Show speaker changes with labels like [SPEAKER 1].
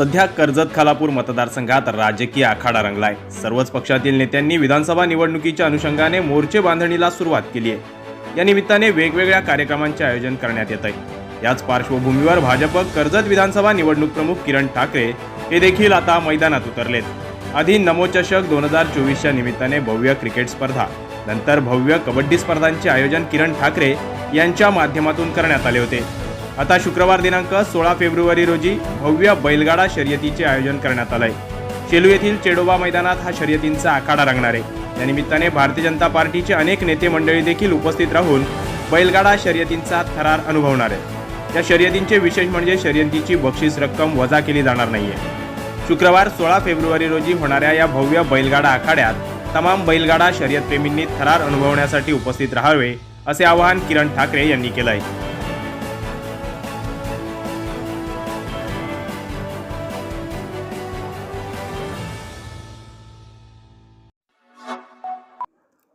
[SPEAKER 1] सध्या कर्जत खालापूर मतदारसंघात राजकीय आखाडा रंगलाय. सर्वच पक्षातील नेत्यांनी विधानसभा निवडणुकीच्या अनुषंगाने मोर्चे बांधणीला सुरुवात केली आहे या निमित्ताने वेगवेगळ्या कार्यक्रमांचे आयोजन करण्यात येत आहे याच पार्श्वभूमीवर भाजप कर्जत विधानसभा निवडणूक प्रमुख किरण ठाकरे हे देखील आता मैदानात उतरलेत. आधी नमोचषक दोन हजार चोवीसच्या निमित्ताने भव्य क्रिकेट स्पर्धा नंतर भव्य कबड्डी स्पर्धांचे आयोजन किरण ठाकरे यांच्या माध्यमातून करण्यात आले होते. आता शुक्रवार दिनांक सोळा फेब्रुवारी रोजी भव्य बैलगाडा शर्यतीचे आयोजन करण्यात आलंय. शेलू येथील चेडोबा मैदानात हा शर्यतींचा आखाडा रंगणार आहे. या निमित्ताने भारतीय जनता पार्टीचे अनेक नेते मंडळी देखील उपस्थित राहून बैलगाडा शर्यतींचा थरार अनुभवणार आहे या शर्यतींचे विशेष म्हणजे शर्यतीची बक्षीस रक्कम वजा केली जाणार नाहीये. शुक्रवार सोळा फेब्रुवारी रोजी होणाऱ्या या भव्य बैलगाडा आखाड्यात तमाम बैलगाडा शर्यतप्रेमींनी थरार अनुभवण्यासाठी उपस्थित राहावे असे आवाहन किरण ठाकरे यांनी केलं आहे